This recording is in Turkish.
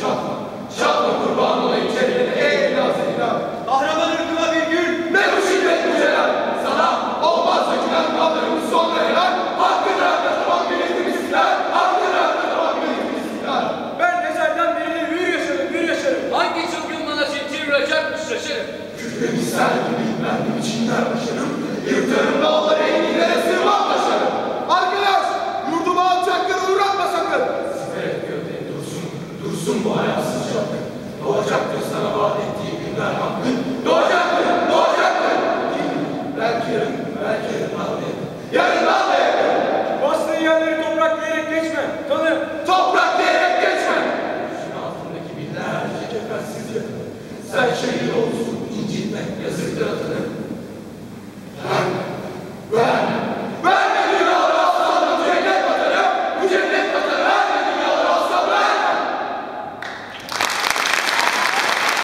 Şahla, şahla kurban olayım çevrene ey evlat selam. Kahraman bir gün ne bu. Sana olmaz ökülen kaldırımız sonra helal. Hakkını hakkı tamam milletimiz ister. Ben ezelden beri hür yaşarım, hür yaşarım. Hangi bana zincir vuracakmış şaşırım. Küfrüm ister, bilmem içinden başarım. Tutsun bu hayat sıcaklık. Doğacaktır sana vaat ettiği günler hakkı. Doğacaktır, doğacaktır. Belki yarın, belki yarın vallahi. Yarın vallahi. Bastığın yerleri toprak diyerek geçme. Tanı. Toprak diyerek geçme. Şunun altındaki binlerce kefensizlik. Sen şehir olsun, incitmek, yazıktır.